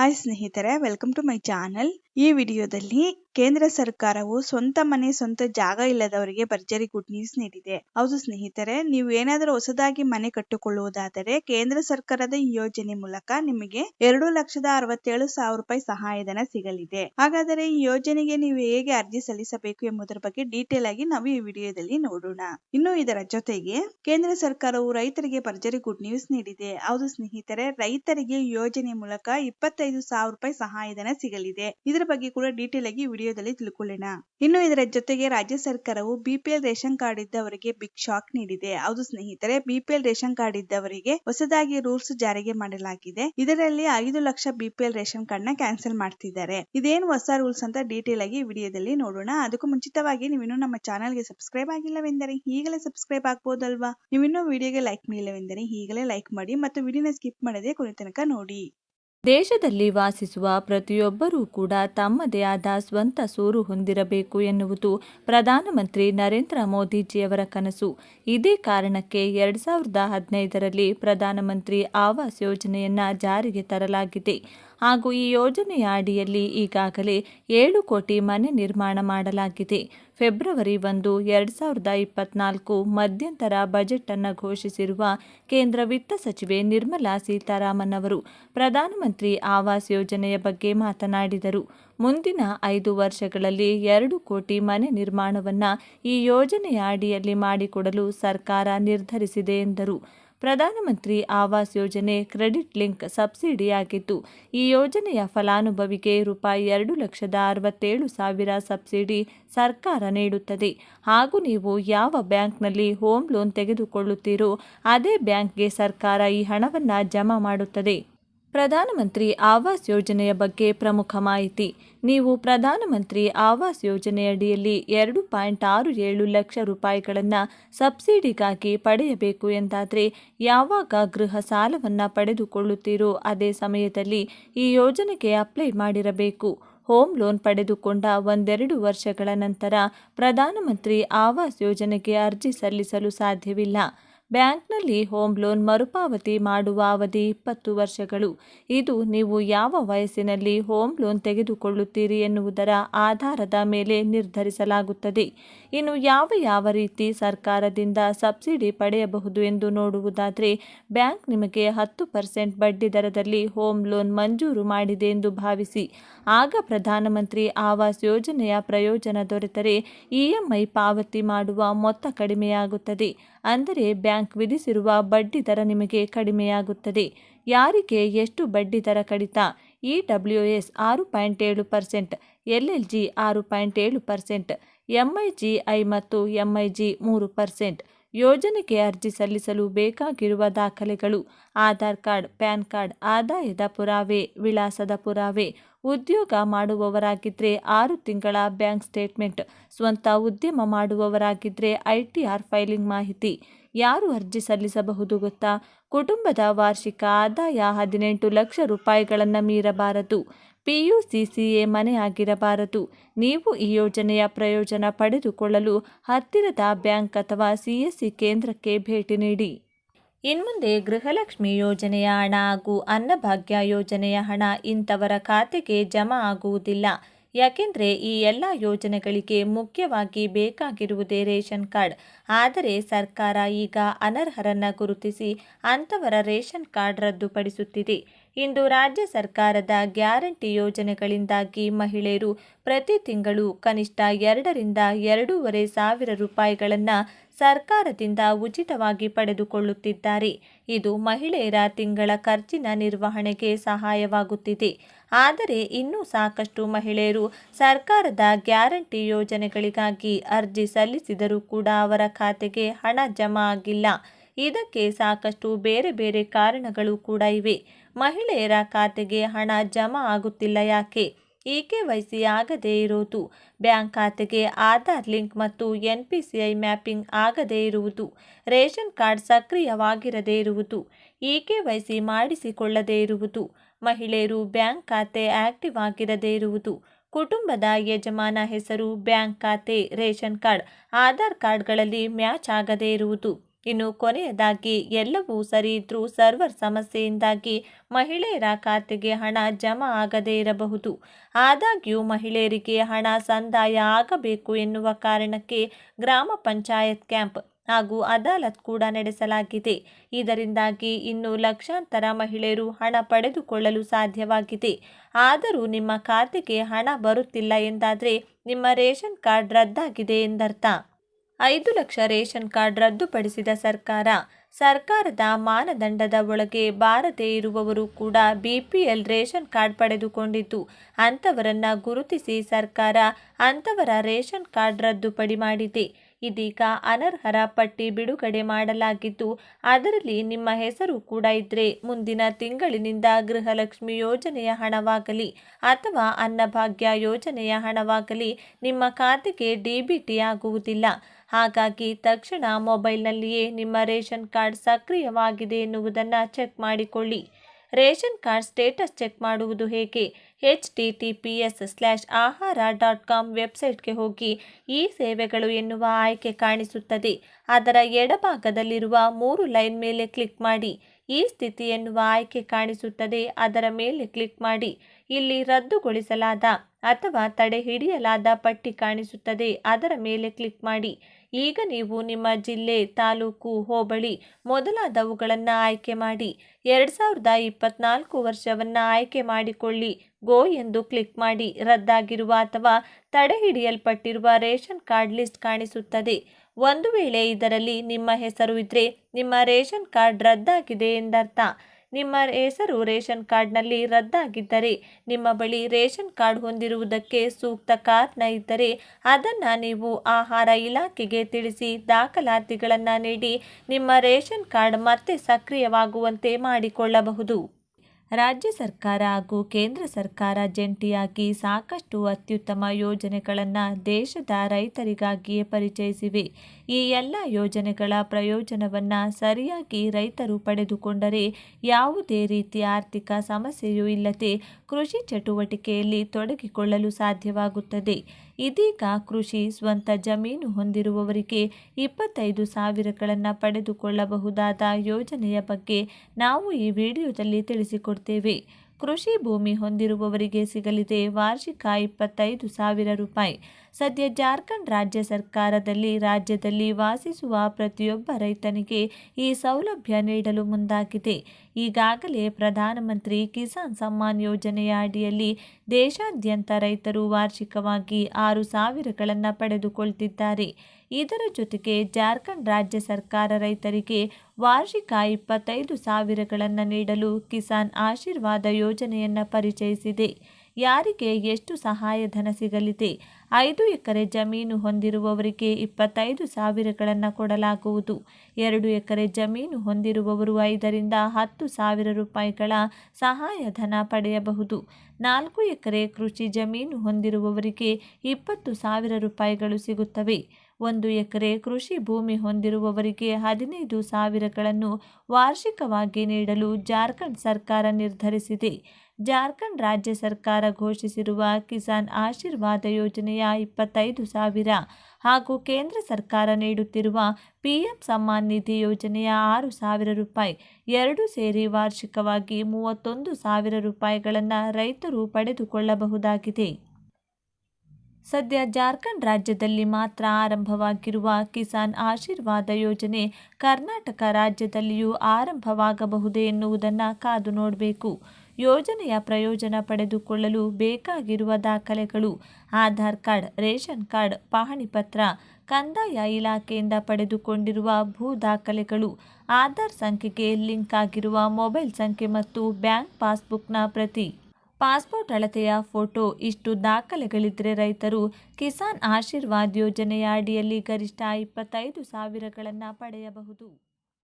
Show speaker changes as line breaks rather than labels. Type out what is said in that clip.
Hi ಸ್ನೇಹಿತರೆ welcome to my channel ಈ ವಿಡಿಯೋದಲ್ಲಿ ಕೇಂದ್ರ ಸರ್ಕಾರವು ಸ್ವಂತ ಮನೆ, ಸ್ವಂತ ಜಾಗ ಇಲ್ಲದವರಿಗೆ ಭರ್ಜರಿ ಗುಡ್ ನ್ಯೂಸ್ ನೀಡಿದೆ. ಹೌದು ಸ್ನೇಹಿತರೆ, ನೀವು ಏನಾದರೂ ಹೊಸದಾಗಿ ಮನೆ ಕಟ್ಟಿಕೊಳ್ಳುವುದಾದರೆ ಕೇಂದ್ರ ಸರ್ಕಾರದ ಈ ಯೋಜನೆ ಮೂಲಕ ನಿಮಗೆ ಎರಡು ಲಕ್ಷದ ಅರವತ್ತೇಳು ಸಾವಿರ ರೂಪಾಯಿ ಸಹಾಯಧನ ಸಿಗಲಿದೆ. ಹಾಗಾದರೆ ಈ ಯೋಜನೆಗೆ ನೀವು ಹೇಗೆ ಅರ್ಜಿ ಸಲ್ಲಿಸಬೇಕು ಎಂಬುದರ ಬಗ್ಗೆ ಡೀಟೇಲ್ ಆಗಿ ನಾವು ಈ ವಿಡಿಯೋದಲ್ಲಿ ನೋಡೋಣ. ಇನ್ನು ಇದರ ಜೊತೆಗೆ ಕೇಂದ್ರ ಸರ್ಕಾರವು ರೈತರಿಗೆ ಭರ್ಜರಿ ಗುಡ್ ನ್ಯೂಸ್ ನೀಡಿದೆ. ಹೌದು ಸ್ನೇಹಿತರೆ, ರೈತರಿಗೆ ಯೋಜನೆ ಮೂಲಕ ಇಪ್ಪತ್ತೈದು ಸಾವಿರ ರೂಪಾಯಿ ಸಹಾಯಧನ ಸಿಗಲಿದೆ. ಇದರ ಬಗ್ಗೆ ಕೂಡ ಡೀಟೇಲ್ ಆಗಿ ವಿಡಿಯೋದಲ್ಲಿ ತಿಳ್ಕೊಳ್ಳೋಣ. ಇನ್ನು ಇದರ ಜೊತೆಗೆ ರಾಜ್ಯ ಸರ್ಕಾರವು ಬಿಪಿಎಲ್ ರೇಷನ್ ಕಾರ್ಡ್ ಇದ್ದವರಿಗೆ ಬಿಗ್ ಶಾಕ್ ನೀಡಿದೆ. ಹೌದು ಸ್ನೇಹಿತರೆ ಬಿಪಿಎಲ್ ರೇಷನ್ ಕಾರ್ಡ್ ಇದ್ದವರಿಗೆ ಹೊಸದಾಗಿ ರೂಲ್ಸ್ ಜಾರಿಗೆ ಮಾಡಲಾಗಿದೆ. ಇದರಲ್ಲಿ ಐದು ಲಕ್ಷ ಬಿಪಿಎಲ್ ರೇಷನ್ ಕಾರ್ಡ್ನ ಕ್ಯಾನ್ಸಲ್ ಮಾಡ್ತಿದ್ದಾರೆ. ಇದೇನು ಹೊಸ ರೂಲ್ಸ್ ಅಂತ ಡೀಟೇಲ್ ಆಗಿ ವಿಡಿಯೋದಲ್ಲಿ ನೋಡೋಣ. ಅದಕ್ಕೂ ಮುಂಚಿತವಾಗಿ ನೀವು ಇನ್ನೂ ನಮ್ಮ ಚಾನಲ್ಗೆ ಸಬ್ಸ್ಕ್ರೈಬ್ ಆಗಿಲ್ಲವೆಂದರೆ ಈಗಲೇ ಸಬ್ಸ್ಕ್ರೈಬ್ ಆಗ್ಬೋದಲ್ವಾ? ನೀವಿನ್ನೂ ವಿಡಿಯೋಗೆ ಲೈಕ್ ಮಾಡಿಲ್ಲವೆಂದರೆ ಈಗಲೇ ಲೈಕ್ ಮಾಡಿ ಮತ್ತು ವಿಡಿಯೋನ ಸ್ಕಿಪ್ ಮಾಡದೆ ಕೊನೆ ತನಕ ನೋಡಿ.
ದೇಶದಲ್ಲಿ ವಾಸಿಸುವ ಪ್ರತಿಯೊಬ್ಬರೂ ಕೂಡ ತಮ್ಮದೇ ಆದ ಸ್ವಂತ ಸೂರು ಹೊಂದಿರಬೇಕು ಎನ್ನುವುದು ಪ್ರಧಾನಮಂತ್ರಿ ನರೇಂದ್ರ ಮೋದಿಜಿಯವರ ಕನಸು. ಇದೇ ಕಾರಣಕ್ಕೆ ಎರಡು ಸಾವಿರದ ಹದಿನೈದರಲ್ಲಿ ಪ್ರಧಾನಮಂತ್ರಿ ಆವಾಸ್ ಯೋಜನೆಯನ್ನು ಜಾರಿಗೆ ತರಲಾಗಿದೆ. ಹಾಗೂ ಈ ಯೋಜನೆಯ ಅಡಿಯಲ್ಲಿ ಈಗಾಗಲೇ ಏಳು ಕೋಟಿ ಮನೆ ನಿರ್ಮಾಣ ಮಾಡಲಾಗಿದೆ. ಫೆಬ್ರವರಿ ಒಂದು, ಎರಡು ಸಾವಿರದ ಇಪ್ಪತ್ನಾಲ್ಕು ಮಧ್ಯಂತರ ಬಜೆಟ್ ಅನ್ನು ಘೋಷಿಸಿರುವ ಕೇಂದ್ರ ವಿತ್ತ ಸಚಿವೆ ನಿರ್ಮಲಾ ಸೀತಾರಾಮನ್ ಅವರು ಪ್ರಧಾನಮಂತ್ರಿ ಆವಾಸ್ ಯೋಜನೆಯ ಬಗ್ಗೆ ಮಾತನಾಡಿದರು. ಮುಂದಿನ ಐದು ವರ್ಷಗಳಲ್ಲಿ ಎರಡು ಕೋಟಿ ಮನೆ ನಿರ್ಮಾಣವನ್ನು ಈ ಯೋಜನೆಯ ಅಡಿಯಲ್ಲಿ ಮಾಡಿಕೊಡಲು ಸರ್ಕಾರ ನಿರ್ಧರಿಸಿದೆ ಎಂದರು. ಪ್ರಧಾನಮಂತ್ರಿ ಆವಾಸ್ ಯೋಜನೆ ಕ್ರೆಡಿಟ್ ಲಿಂಕ್ ಸಬ್ಸಿಡಿಯಾಗಿದ್ದು, ಈ ಯೋಜನೆಯ ಫಲಾನುಭವಿಗೆ ರೂಪಾಯಿ ಎರಡು ಲಕ್ಷದ ಅರವತ್ತೇಳು ಸಾವಿರ ಸಬ್ಸಿಡಿ ಸರ್ಕಾರ ನೀಡುತ್ತದೆ. ಹಾಗೂ ನೀವು ಯಾವ ಬ್ಯಾಂಕ್ನಲ್ಲಿ ಹೋಮ್ ಲೋನ್ ತೆಗೆದುಕೊಳ್ಳುತ್ತೀರೋ, ಅದೇ ಬ್ಯಾಂಕ್ಗೆ ಸರ್ಕಾರ ಈ ಹಣವನ್ನು ಜಮಾ ಮಾಡುತ್ತದೆ. ಪ್ರಧಾನಮಂತ್ರಿ ಆವಾಸ್ ಯೋಜನೆಯ ಬಗ್ಗೆ ಪ್ರಮುಖ ಮಾಹಿತಿ. ನೀವು ಪ್ರಧಾನಮಂತ್ರಿ ಆವಾಸ್ ಯೋಜನೆಯಡಿಯಲ್ಲಿ ಎರಡು ಪಾಯಿಂಟ್ ಆರು ಏಳು ಲಕ್ಷ ರೂಪಾಯಿಗಳನ್ನು ಸಬ್ಸಿಡಿಗಾಗಿ ಪಡೆಯಬೇಕು ಎಂದಾದರೆ ಯಾವಾಗ ಗೃಹ ಸಾಲವನ್ನು ಪಡೆದುಕೊಳ್ಳುತ್ತೀರೋ ಅದೇ ಸಮಯದಲ್ಲಿ ಈ ಯೋಜನೆಗೆ ಅಪ್ಲೈ ಮಾಡಿರಬೇಕು. ಹೋಮ್ ಲೋನ್ ಪಡೆದುಕೊಂಡ ಒಂದೆರಡು ವರ್ಷಗಳ ನಂತರ ಪ್ರಧಾನಮಂತ್ರಿ ಆವಾಸ್ ಯೋಜನೆಗೆ ಅರ್ಜಿ ಸಲ್ಲಿಸಲು ಸಾಧ್ಯವಿಲ್ಲ. ಬ್ಯಾಂಕ್ನಲ್ಲಿ ಹೋಮ್ ಲೋನ್ ಮರುಪಾವತಿ ಮಾಡುವ ಅವಧಿ ಇಪ್ಪತ್ತು ವರ್ಷಗಳು. ಇದು ನೀವು ಯಾವ ವಯಸ್ಸಿನಲ್ಲಿ ಹೋಮ್ ಲೋನ್ ತೆಗೆದುಕೊಳ್ಳುತ್ತೀರಿ ಎನ್ನುವುದರ ಆಧಾರದ ಮೇಲೆ ನಿರ್ಧರಿಸಲಾಗುತ್ತದೆ. ಇನ್ನು ಯಾವ ಯಾವ ರೀತಿ ಸರ್ಕಾರದಿಂದ ಸಬ್ಸಿಡಿ ಪಡೆಯಬಹುದು ಎಂದು ನೋಡುವುದಾದರೆ, ಬ್ಯಾಂಕ್ ನಿಮಗೆ ಹತ್ತು ಪರ್ಸೆಂಟ್ ಬಡ್ಡಿ ದರದಲ್ಲಿ ಹೋಮ್ ಲೋನ್ ಮಂಜೂರು ಮಾಡಿದೆ ಎಂದು ಭಾವಿಸಿ. ಆಗ ಪ್ರಧಾನಮಂತ್ರಿ ಆವಾಸ್ ಯೋಜನೆಯ ಪ್ರಯೋಜನ ದೊರೆತರೆ ಇಎಂಐ ಪಾವತಿ ಮಾಡುವ ಮೊತ್ತ ಕಡಿಮೆಯಾಗುತ್ತದೆ. ಅಂದರೆ ಬ್ಯಾಂಕ್ ವಿಧಿಸಿರುವ ಬಡ್ಡಿ ದರ ನಿಮಗೆ ಕಡಿಮೆಯಾಗುತ್ತದೆ. ಯಾರಿಗೆ ಎಷ್ಟು ಬಡ್ಡಿ ದರ ಕಡಿತ? ಇ ಡಬ್ಲ್ಯೂ ಎಸ್ ಆರು ಪಾಯಿಂಟ್ ಏಳು ಪರ್ಸೆಂಟ್, ಎಲ್ ಎಲ್ ಜಿ ಆರು ಪಾಯಿಂಟ್ ಏಳು ಪರ್ಸೆಂಟ್ ಎಂಐ ಐ ಮತ್ತು ಎಂಐಜಿ ಮೂರು ಪರ್ಸೆಂಟ್ ಯೋಜನೆಗೆ ಅರ್ಜಿ ಸಲ್ಲಿಸಲು ಬೇಕಾಗಿರುವ ದಾಖಲೆಗಳು ಆಧಾರ್ ಕಾರ್ಡ್, ಪ್ಯಾನ್ ಕಾರ್ಡ್, ಆದಾಯದ ಪುರಾವೆ, ವಿಳಾಸದ ಪುರಾವೆ, ಉದ್ಯೋಗ ಮಾಡುವವರಾಗಿದ್ದರೆ ಆರು ತಿಂಗಳ ಬ್ಯಾಂಕ್ ಸ್ಟೇಟ್ಮೆಂಟ್, ಸ್ವಂತ ಉದ್ಯಮ ಮಾಡುವವರಾಗಿದ್ದರೆ ಐ ಟಿ ಆರ್ ಫೈಲಿಂಗ್ ಮಾಹಿತಿ. ಯಾರು ಅರ್ಜಿ ಸಲ್ಲಿಸಬಹುದು ಗೊತ್ತಾ? ಕುಟುಂಬದ ವಾರ್ಷಿಕ ಆದಾಯ ಹದಿನೆಂಟು ಲಕ್ಷ ರೂಪಾಯಿಗಳನ್ನು ಮೀರಬಾರದು. P U C C A ಮನೆ ಆಗಿರಬಾರದು. ನೀವು ಈ ಯೋಜನೆಯ ಪ್ರಯೋಜನ ಪಡೆದುಕೊಳ್ಳಲು ಹತ್ತಿರದ ಬ್ಯಾಂಕ್ ಅಥವಾ ಸಿಎಸ್ಸಿ ಕೇಂದ್ರಕ್ಕೆ ಭೇಟಿ ನೀಡಿ. ಇನ್ಮುಂದೆ ಗೃಹಲಕ್ಷ್ಮಿ ಯೋಜನೆಯ ಹಣ ಹಾಗೂ ಅನ್ನಭಾಗ್ಯ ಯೋಜನೆಯ ಹಣ ಇಂಥವರ ಖಾತೆಗೆ ಜಮಾ ಆಗುವುದಿಲ್ಲ. ಯಾಕೆಂದರೆ ಈ ಎಲ್ಲ ಯೋಜನೆಗಳಿಗೆ ಮುಖ್ಯವಾಗಿ ಬೇಕಾಗಿರುವುದೇ ರೇಷನ್ ಕಾರ್ಡ್. ಆದರೆ ಸರ್ಕಾರ ಈಗ ಅನರ್ಹರನ್ನು ಗುರುತಿಸಿ ಅಂಥವರ ರೇಷನ್ ಕಾರ್ಡ್ ರದ್ದುಪಡಿಸುತ್ತಿದೆ. ಇಂದು ರಾಜ್ಯ ಸರ್ಕಾರದ ಗ್ಯಾರಂಟಿ ಯೋಜನೆಗಳಿಂದಾಗಿ ಮಹಿಳೆಯರು ಪ್ರತಿ ತಿಂಗಳು ಕನಿಷ್ಠ ಎರಡರಿಂದ ಎರಡೂವರೆ ಸಾವಿರ ರೂಪಾಯಿಗಳನ್ನು ಸರ್ಕಾರದಿಂದ ಉಚಿತವಾಗಿ ಪಡೆದುಕೊಳ್ಳುತ್ತಿದ್ದಾರೆ. ಇದು ಮಹಿಳೆಯರ ತಿಂಗಳ ಖರ್ಚಿನ ನಿರ್ವಹಣೆಗೆ ಸಹಾಯವಾಗುತ್ತಿದೆ. ಆದರೆ ಇನ್ನೂ ಸಾಕಷ್ಟು ಮಹಿಳೆಯರು ಸರ್ಕಾರದ ಗ್ಯಾರಂಟಿ ಯೋಜನೆಗಳಿಗಾಗಿ ಅರ್ಜಿ ಸಲ್ಲಿಸಿದರೂ ಕೂಡ ಅವರ ಖಾತೆಗೆ ಹಣ ಜಮಾ ಆಗಿಲ್ಲ. ಇದಕ್ಕೆ ಸಾಕಷ್ಟು ಬೇರೆ ಬೇರೆ ಕಾರಣಗಳು ಕೂಡ ಇವೆ. ಮಹಿಳೆಯರ ಖಾತೆಗೆ ಹಣ ಜಮಾ ಆಗುತ್ತಿಲ್ಲ ಯಾಕೆ? ಇ ಕೆ ವೈ ಆಗದೇ ಇರುವುದು. ಬ್ಯಾಂಕ್ ಖಾತೆಗೆ ಆಧಾರ್ ಲಿಂಕ್ ಮತ್ತು N P C I mapping ಆಗದೇ ಇರುವುದು. ರೇಷನ್ ಕಾರ್ಡ್ ಸಕ್ರಿಯವಾಗಿರದೇ ಇರುವುದು. ಇ ಕೆ ವೈ ಮಾಡಿಸಿಕೊಳ್ಳದೇ ಇರುವುದು. ಮಹಿಳೆಯರು ಬ್ಯಾಂಕ್ ಖಾತೆ ಆಕ್ಟಿವ್ ಆಗಿರದೇ ಇರುವುದು. ಕುಟುಂಬದ ಯಜಮಾನ ಹೆಸರು ಬ್ಯಾಂಕ್ ಖಾತೆ, ರೇಷನ್ ಕಾರ್ಡ್, ಆಧಾರ್ ಕಾರ್ಡ್ಗಳಲ್ಲಿ ಮ್ಯಾಚ್ ಆಗದೇ ಇರುವುದು. ಇನ್ನು ಕೊನೆಯದಾಗಿ ಎಲ್ಲವೂ ಸರಿ ಇದ್ರೂ ಸರ್ವರ್ ಸಮಸ್ಯೆಯಿಂದಾಗಿ ಮಹಿಳೆಯರ ಖಾತೆಗೆ ಹಣ ಜಮಾ ಆಗದೇ ಇರಬಹುದು. ಆದಾಗ್ಯೂ ಮಹಿಳೆಯರಿಗೆ ಹಣ ಸಂದಾಯ ಆಗಬೇಕು ಎನ್ನುವ ಕಾರಣಕ್ಕೆ ಗ್ರಾಮ ಪಂಚಾಯತ್ ಕ್ಯಾಂಪ್ ಹಾಗೂ ಅದಾಲತ್ ಕೂಡ ನಡೆಸಲಾಗಿದೆ. ಇದರಿಂದಾಗಿ ಇನ್ನು ಲಕ್ಷಾಂತರ ಮಹಿಳೆಯರು ಹಣ ಪಡೆದುಕೊಳ್ಳಲು ಸಾಧ್ಯವಾಗಿದೆ. ಆದರೂ ನಿಮ್ಮ ಖಾತೆಗೆ ಹಣ ಬರುತ್ತಿಲ್ಲ ಎಂದಾದರೆ ನಿಮ್ಮ ರೇಷನ್ ಕಾರ್ಡ್ ರದ್ದಾಗಿದೆ ಎಂದರ್ಥ. ಐದು ಲಕ್ಷ ರೇಷನ್ ಕಾರ್ಡ್ ರದ್ದುಪಡಿಸಿದ ಸರ್ಕಾರ, ಸರ್ಕಾರದ ಮಾನದಂಡದ ಒಳಗೆ ಬಾರದೇ ಇರುವವರು ಕೂಡ ಬಿಪಿಎಲ್ ರೇಷನ್ ಕಾರ್ಡ್ ಪಡೆದುಕೊಂಡಿದ್ದು, ಅಂಥವರನ್ನ ಗುರುತಿಸಿ ಸರ್ಕಾರ ಅಂಥವರ ರೇಷನ್ ಕಾರ್ಡ್ ರದ್ದುಪಡಿ ಮಾಡಿದೆ. ಇದೀಗ ಅನರ್ಹರ ಪಟ್ಟಿ ಬಿಡುಗಡೆ ಮಾಡಲಾಗಿದ್ದು, ಅದರಲ್ಲಿ ನಿಮ್ಮ ಹೆಸರು ಕೂಡ ಇದ್ರೆ ಮುಂದಿನ ತಿಂಗಳಿನಿಂದ ಗೃಹಲಕ್ಷ್ಮಿ ಯೋಜನೆಯ ಹಣವಾಗಲಿ ಅಥವಾ ಅನ್ನಭಾಗ್ಯ ಯೋಜನೆಯ ಹಣವಾಗಲಿ ನಿಮ್ಮ ಖಾತೆಗೆ ಡಿಬಿಟಿ ಆಗುವುದಿಲ್ಲ. ಹಾಗಾಗಿ ತಕ್ಷಣ ಮೊಬೈಲ್ನಲ್ಲಿಯೇ ನಿಮ್ಮ ರೇಷನ್ ಕಾರ್ಡ್ ಸಕ್ರಿಯವಾಗಿದೆ ಎನ್ನುವುದನ್ನು ಚೆಕ್ ಮಾಡಿಕೊಳ್ಳಿ. ರೇಷನ್ ಕಾರ್ಡ್ ಸ್ಟೇಟಸ್ ಚೆಕ್ ಮಾಡುವುದು ಹೇಗೆ? H T T P S slash Ahara dot com ವೆಬ್ಸೈಟ್ಗೆ ಹೋಗಿ ಈ ಸೇವೆಗಳು ಎನ್ನುವ ಆಯ್ಕೆ ಕಾಣಿಸುತ್ತದೆ. ಅದರ ಎಡಭಾಗದಲ್ಲಿರುವ ಮೂರು ಲೈನ್ ಮೇಲೆ ಕ್ಲಿಕ್ ಮಾಡಿ. ಈ ಸ್ಥಿತಿ ಎನ್ನುವ ಆಯ್ಕೆ ಕಾಣಿಸುತ್ತದೆ. ಅದರ ಮೇಲೆ ಕ್ಲಿಕ್ ಮಾಡಿ. ಇಲ್ಲಿ ರದ್ದುಗೊಳಿಸಲಾದ ಅಥವಾ ತಡೆ ಹಿಡಿಯಲಾದ ಪಟ್ಟಿ ಕಾಣಿಸುತ್ತದೆ. ಅದರ ಮೇಲೆ ಕ್ಲಿಕ್ ಮಾಡಿ. ಈಗ ನೀವು ನಿಮ್ಮ ಜಿಲ್ಲೆ, ತಾಲೂಕು, ಹೋಬಳಿ ಮೊದಲಾದವುಗಳನ್ನು ಆಯ್ಕೆ ಮಾಡಿ. ಎರಡು ಸಾವಿರದ ಇಪ್ಪತ್ನಾಲ್ಕು ವರ್ಷವನ್ನು ಆಯ್ಕೆ ಮಾಡಿಕೊಳ್ಳಿ. ಗೋ ಎಂದು ಕ್ಲಿಕ್ ಮಾಡಿ. ರದ್ದಾಗಿರುವ ಅಥವಾ ತಡೆ ಹಿಡಿಯಲ್ಪಟ್ಟಿರುವ ರೇಷನ್ ಕಾರ್ಡ್ ಲಿಸ್ಟ್ ಕಾಣಿಸುತ್ತದೆ. ಒಂದು ವೇಳೆ ಇದರಲ್ಲಿ ನಿಮ್ಮ ಹೆಸರು ಇದ್ದರೆ ನಿಮ್ಮ ರೇಷನ್ ಕಾರ್ಡ್ ರದ್ದಾಗಿದೆ ಎಂದರ್ಥ. ನಿಮ್ಮ ಹೆಸರು ರೇಷನ್ ಕಾರ್ಡ್ನಲ್ಲಿ ರದ್ದಾಗಿದ್ದರೆ, ನಿಮ್ಮ ಬಳಿ ರೇಷನ್ ಕಾರ್ಡ್ ಹೊಂದಿರುವುದಕ್ಕೆ ಸೂಕ್ತ ಕಾರಣ ಇದ್ದರೆ, ಅದನ್ನು ನೀವು ಆಹಾರ ಇಲಾಖೆಗೆ ತಿಳಿಸಿ ದಾಖಲಾತಿಗಳನ್ನು ನೀಡಿ, ನಿಮ್ಮ ರೇಷನ್ ಕಾರ್ಡ್ ಮತ್ತೆ ಸಕ್ರಿಯವಾಗುವಂತೆ ಮಾಡಿಕೊಳ್ಳಬಹುದು. ರಾಜ್ಯ ಸರ್ಕಾರ ಹಾಗೂ ಕೇಂದ್ರ ಸರ್ಕಾರ ಜಂಟಿಯಾಗಿ ಸಾಕಷ್ಟು ಅತ್ಯುತ್ತಮ ಯೋಜನೆಗಳನ್ನು ದೇಶದ ರೈತರಿಗಾಗಿಯೇ ಪರಿಚಯಿಸಿವೆ. ಈ ಎಲ್ಲ ಯೋಜನೆಗಳ ಪ್ರಯೋಜನವನ್ನು ಸರಿಯಾಗಿ ರೈತರು ಪಡೆದುಕೊಂಡರೆ ಯಾವುದೇ ರೀತಿಯ ಆರ್ಥಿಕ ಸಮಸ್ಯೆಯೂ ಇಲ್ಲದೆ ಕೃಷಿ ಚಟುವಟಿಕೆಯಲ್ಲಿ ತೊಡಗಿಕೊಳ್ಳಲು ಸಾಧ್ಯವಾಗುತ್ತದೆ. ಇದೀಗ ಕೃಷಿ ಸ್ವಂತ ಜಮೀನು ಹೊಂದಿರುವವರಿಗೆ ಇಪ್ಪತ್ತೈದು ಸಾವಿರಗಳನ್ನು ಪಡೆದುಕೊಳ್ಳಬಹುದಾದ ಯೋಜನೆಯ ಬಗ್ಗೆ ನಾವು ಈ ವಿಡಿಯೋದಲ್ಲಿ ತಿಳಿಸಿಕೊಡ್ತೇವೆ. ಕೃಷಿ ಭೂಮಿ ಹೊಂದಿರುವವರಿಗೆ ಸಿಗಲಿದೆ ವಾರ್ಷಿಕ ಇಪ್ಪತ್ತೈದು ಸಾವಿರ ರೂಪಾಯಿ. ಸದ್ಯ ಜಾರ್ಖಂಡ್ ರಾಜ್ಯ ಸರ್ಕಾರದಲ್ಲಿ, ರಾಜ್ಯದಲ್ಲಿ ವಾಸಿಸುವ ಪ್ರತಿಯೊಬ್ಬ ರೈತನಿಗೆ ಈ ಸೌಲಭ್ಯ ನೀಡಲು ಮುಂದಾಗಿದೆ. ಈಗಾಗಲೇ ಪ್ರಧಾನಮಂತ್ರಿ ಕಿಸಾನ್ ಸಮ್ಮಾನ್ ಯೋಜನೆಯ ಅಡಿಯಲ್ಲಿ ದೇಶಾದ್ಯಂತ ರೈತರು ವಾರ್ಷಿಕವಾಗಿ ಆರು ಸಾವಿರಗಳನ್ನು ಪಡೆದುಕೊಳ್ತಿದ್ದಾರೆ. ಇದರ ಜೊತೆಗೆ ಜಾರ್ಖಂಡ್ ರಾಜ್ಯ ಸರ್ಕಾರ ರೈತರಿಗೆ ವಾರ್ಷಿಕ ಇಪ್ಪತ್ತೈದು ಸಾವಿರಗಳನ್ನು ನೀಡಲು ಕಿಸಾನ್ ಆಶೀರ್ವಾದ ಯೋಜನೆಯನ್ನು ಪರಿಚಯಿಸಿದೆ. ಯಾರಿಗೆ ಎಷ್ಟು ಸಹಾಯಧನ ಸಿಗಲಿದೆ? ಐದು ಎಕರೆ ಜಮೀನು ಹೊಂದಿರುವವರಿಗೆ ಇಪ್ಪತ್ತೈದು ಸಾವಿರಗಳನ್ನು ಕೊಡಲಾಗುವುದು. ಎರಡು ಎಕರೆ ಜಮೀನು ಹೊಂದಿರುವವರು ಐದರಿಂದ ಹತ್ತು ಸಾವಿರ ರೂಪಾಯಿಗಳ ಸಹಾಯಧನ ಪಡೆಯಬಹುದು. ನಾಲ್ಕು ಎಕರೆ ಕೃಷಿ ಜಮೀನು ಹೊಂದಿರುವವರಿಗೆ ಇಪ್ಪತ್ತು ಸಾವಿರ ರೂಪಾಯಿಗಳು ಸಿಗುತ್ತವೆ. ಒಂದು ಎಕರೆ ಕೃಷಿ ಭೂಮಿ ಹೊಂದಿರುವವರಿಗೆ ಹದಿನೈದು ಸಾವಿರಗಳನ್ನು ವಾರ್ಷಿಕವಾಗಿ ನೀಡಲು ಜಾರ್ಖಂಡ್ ಸರ್ಕಾರ ನಿರ್ಧರಿಸಿದೆ. ಜಾರ್ಖಂಡ್ ರಾಜ್ಯ ಸರ್ಕಾರ ಘೋಷಿಸಿರುವ ಕಿಸಾನ್ ಆಶೀರ್ವಾದ ಯೋಜನೆಯ ಇಪ್ಪತ್ತೈದು ಸಾವಿರ ಹಾಗೂ ಕೇಂದ್ರ ಸರ್ಕಾರ ನೀಡುತ್ತಿರುವ ಪಿಎಂ ಸಮ್ಮಾನ್ ನಿಧಿ ಯೋಜನೆಯ ಆರು ಸಾವಿರ ರೂಪಾಯಿ, ಎರಡು ಸೇರಿ ವಾರ್ಷಿಕವಾಗಿ ಮೂವತ್ತೊಂದು ಸಾವಿರ ರೂಪಾಯಿಗಳನ್ನು ರೈತರು ಪಡೆದುಕೊಳ್ಳಬಹುದಾಗಿದೆ. ಸದ್ಯ ಜಾರ್ಖಂಡ್ ರಾಜ್ಯದಲ್ಲಿ ಮಾತ್ರ ಆರಂಭವಾಗಿರುವ ಕಿಸಾನ್ ಆಶೀರ್ವಾದ ಯೋಜನೆ ಕರ್ನಾಟಕ ರಾಜ್ಯದಲ್ಲಿಯೂ ಆರಂಭವಾಗಬಹುದೇ ಎನ್ನುವುದನ್ನು ಕಾದು ನೋಡಬೇಕು. ಯೋಜನೆಯ ಪ್ರಯೋಜನ ಪಡೆದುಕೊಳ್ಳಲು ಬೇಕಾಗಿರುವ ದಾಖಲೆಗಳು ಆಧಾರ್ ಕಾರ್ಡ್, ರೇಷನ್ ಕಾರ್ಡ್ ಪಹಣಿ ಪತ್ರ, ಕಂದಾಯ ಇಲಾಖೆಯಿಂದ ಪಡೆದುಕೊಂಡಿರುವ ಭೂ ದಾಖಲೆಗಳು, ಆಧಾರ್ ಸಂಖ್ಯೆಗೆ ಲಿಂಕ್ ಆಗಿರುವ ಮೊಬೈಲ್ ಸಂಖ್ಯೆ ಮತ್ತು ಬ್ಯಾಂಕ್ ಪಾಸ್ಬುಕ್ನ ಪ್ರತಿ ಪಾಸ್ಪೋರ್ಟ್ ಅಳತೆಯ ಫೋಟೋ ಇಷ್ಟು ದಾಖಲೆಗಳಿದ್ದರೆ ರೈತರು ಕಿಸಾನ್ ಆಶೀರ್ವಾದ್ ಯೋಜನೆಯ ಅಡಿಯಲ್ಲಿ ಗರಿಷ್ಠ ಇಪ್ಪತ್ತೈದು ಸಾವಿರಗಳನ್ನು ಪಡೆಯಬಹುದು.